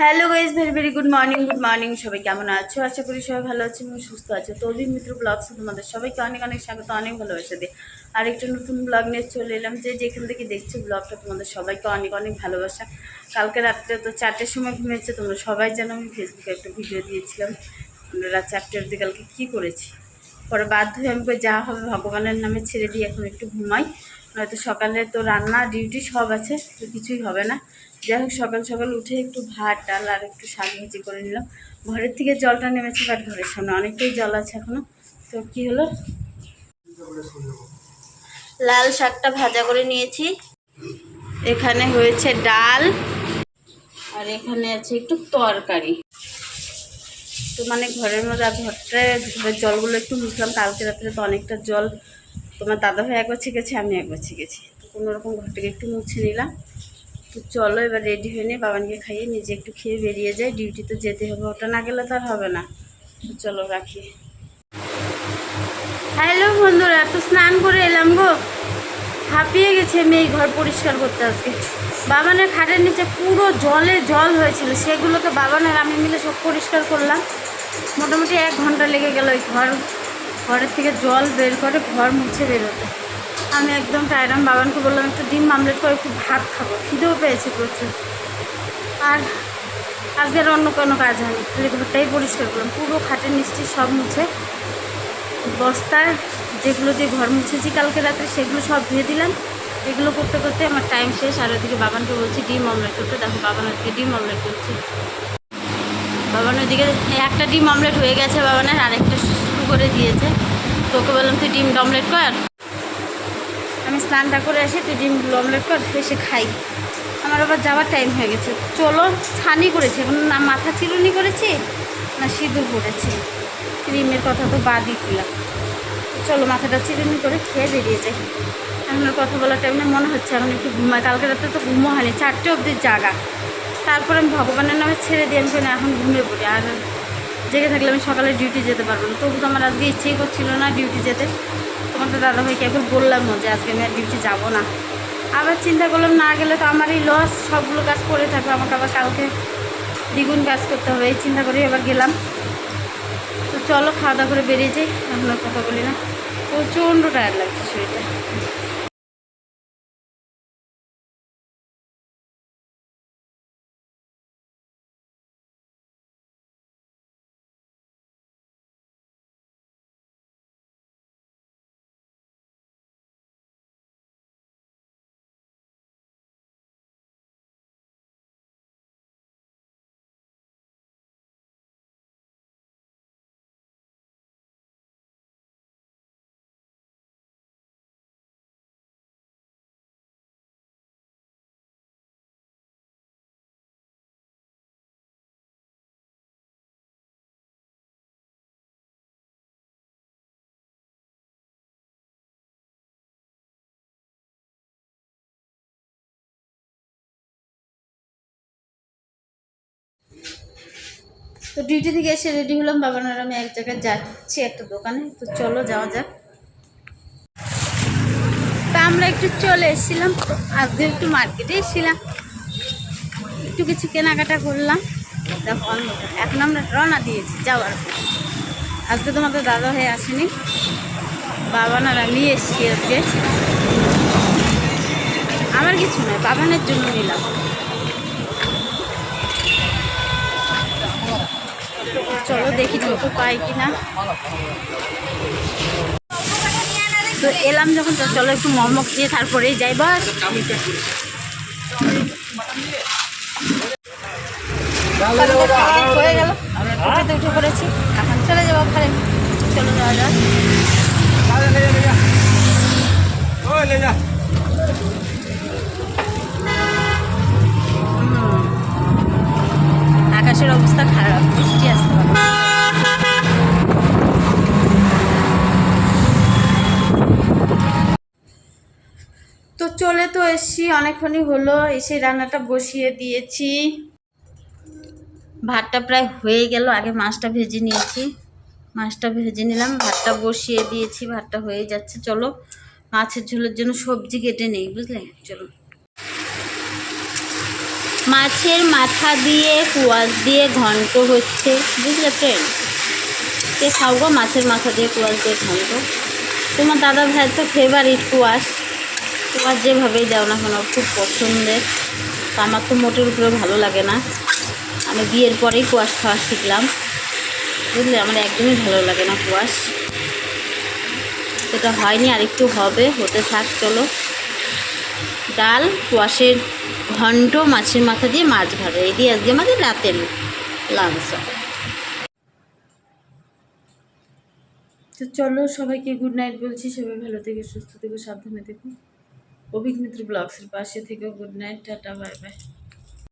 Hello guys very very good morning good morning সবাই কেমন আছো? আশা করি সবাই ভালো আছে এবং সুস্থ আছো। তো অভিক মিত্র ব্লগসে তোমাদের সবাইকে অনেক অনেক স্বাগত, অনেক ভালোবাসা দিই আর একটা নতুন ব্লগ নিয়ে চলে এলাম, যে যেখান থেকে দেখছ ব্লগটা তোমাদের সবাইকে অনেক অনেক ভালোবাসা। কালকে রাত্রে তো চারটের সময় ঘুমিয়েছে, তোমরা সবাই জানো আমি ফেসবুকে একটা ভিডিও দিয়েছিলাম। রাত চারটের দিকে কালকে কী করেছি? পরে বাধ্য হয়ে আমি যা হবে ভগবানের নামে ছেড়ে দিয়ে এখন একটু ঘুমাই। নয়তো সকালে তো রান্না ডিউটি সব আছে, তো কিছুই হবে না। যাই হোক, সকাল সকাল উঠে একটু ভাত, ডাল আর একটু শাক ভাজি করে নিলাম। ঘরের থেকে জলটা নেমেছে বাট ঘরের সামনে অনেকটাই জল আছে এখনও। তো কি হলো? লাল শাকটা ভাজা করে নিয়েছি। এখানে হয়েছে ডাল আর এখানে আছে একটু তরকারি। তো মানে ঘরের মধ্যে ঘরটায় জলগুলো একটু মুছলাম। কালকে রাত্রে তো অনেকটা জল তোমার দাদা ভাই একবার ছেঁকেছে, আমি একবার ছেঁকেছি। তো কোনো রকম ঘরটাকে একটু মুছে নিলাম। তো চলো, এবার রেডি হয়ে নিয়ে বাবানকে খাইয়ে নিজে একটু খেয়ে বেরিয়ে যাই। ডিউটি তো যেতে হবে, ওটা না গেলে তো আর হবে না। তো চলো রাখি। হ্যালো বন্ধুরা, এত স্নান করে এলাম গো। হাঁপিয়ে গেছে মেয়ে ঘর পরিষ্কার করতে আজকে। বাবানের খাটের নিচে পুরো জলে জল হয়েছিল, সেগুলোকে বাবানের আমি মিলে সব পরিষ্কার করলাম। মোটামুটি এক ঘণ্টা লেগে গেল ওই ঘর, ঘরের থেকে জল বের করে ঘর মুছে বেরোতে। আমি একদম টায়ারাম বাবানকে বললাম, একটু ডিম আমলেট করে, একটু ভাত খাব। খিদেও পেয়েছে প্রচুর। আর আজকের অন্য কোনো কাজ হয়নি। খালি ঘরটাই পরিষ্কার করলাম। পুরো খাটের নিচটি সব মুছে, বস্তায় যেগুলো দিয়ে ঘর মুছেছি কালকে রাত্রে, সেগুলো সব ধুয়ে দিলাম। এগুলো করতে করতে আমার টাইম শেষ। আর ওদিকে বাবানকে বলছি, ডিম অমলেট করতে। দেখো, বাবান ওদিকে ডিম অমলেট করছে। বাবান ওদিকে একটা ডিম অমলেট হয়ে গেছে বাবানের, আরেকটা শুরু করে দিয়েছে। তোকে বললাম, তুই ডিম অমলেট কর। আমি স্নানটা করে আসি, তুই ডিম অমলেট কর এসে খাই। আমার আবার যাওয়ার টাইম হয়ে গেছে। চলো, ছানি করেছি এখন না মাথা চিরুনি করেছি, না সিঁদুর পড়েছি। ক্রিমের কথা তো বাদই দিলাম। চলো, মাথাটা চিরুনি করে খেয়ে বেরিয়ে যাই। এখন কথা বলার টাইমে মনে হচ্ছে এখন একটু ঘুমাই কালকে রাতে তো ঘুমো হয়নি, চারটে অবধি জাগা। তারপরে আমি ভগবানের নামে ছেড়ে দিয়ে আমি এখন ঘুমিয়ে পড়ি, আর জেগে থাকলে আমি সকালে ডিউটি যেতে পারব না। তবু তো আমার আজকে ইচ্ছেই করছিল না ডিউটি যেতে। তোমার তো দাদাভাইকে একবার বললামও যে আজকে আমি আর ডিউটি যাব না। আবার চিন্তা করলাম, না গেলে তো আমার এই লস সবগুলো কাজ করে থাকবে। আমাকে আবার কালকে দ্বিগুণ কাজ করতে হবে। এই চিন্তা করে এবার গেলাম। তো চলো, খাওয়া দাওয়া করে বেরিয়ে যাই। আর কথা বলি না। প্রচণ্ড টায়ার লাগছে শরীরটা। তো ডিউটি থেকে এসে রেডি হলাম। বাবার আর আমি এক জায়গায় যাচ্ছি একটা দোকানে। তো চলো যাওয়া যাক। তা আমরা একটু চলে এসেছিলাম। আজকে একটু মার্কেটে এসেছিলাম একটু কিছু কেনাকাটা করলাম। দেখো এখন আমরা রওনা দিয়েছি যাওয়ার আজকে তোমাদের দাদা হয়ে আসেনি। বাবান আর আমি এসেছি আজকে। আমার কিছু নয়, বাবানের জন্য নিলাম। চলো দেখি টোটো পাই কিনা। তো এলাম যখন, তো চলো একটু মোমো খেয়ে তারপরেই যাই, বাস। হয়ে গেল। টোটোতে উঠে এখন চলে যাব ওখানে চলো যাওয়া যাক। তো চলে তো এসছি, অনেকক্ষণই হলো, এসে রান্নাটা বসিয়ে দিয়েছি। ভাতটা প্রায় হয়ে গেল, আগে মাছটা ভেজে নিয়েছি। মাছটা ভেজে নিলাম, ভাতটা বসিয়ে দিয়েছি, ভাতটা হয়ে যাচ্ছে। চলো, মাছের ঝোলের জন্য সবজি কেটে নেই, বুঝলে? চলো। মাছের মাথা দিয়ে, কুয়াশ দিয়ে ঘন্ট হচ্ছে, বুঝলে ফ্রেন্ড কে খাও গো, মাছের মাথা দিয়ে কুয়াশ দিয়ে ঘন্ট? তোমার দাদা ভাইয়ের তো ফেভারিট কুয়াশ। কুয়াশ যেভাবেই দাও না কেন, খুব পছন্দের। আমার তো মোটের উপরে ভালো লাগে না। আমি বিয়ের পরেই কুয়াশ খাওয়া শিখলাম। বুঝলে? আমার একদমই ভালো লাগে না কুয়াশ। সেটা হয়নি, আর একটু হবে, হতে থাক, চলো। ডাল, কুয়াশের ঘন্ট, মাছের মাথা দিয়ে মাছ ভাজা। দিয়ে আজকে আমাদের রাতের লাঞ্চ তো চলো সবাইকে গুড নাইট বলছি। সবাই ভালো থেকে, সুস্থ থেকে, সাবধানে থেকো। অভিক মিত্র ব্লগসের পাশে থেকেও good night tata bye bye.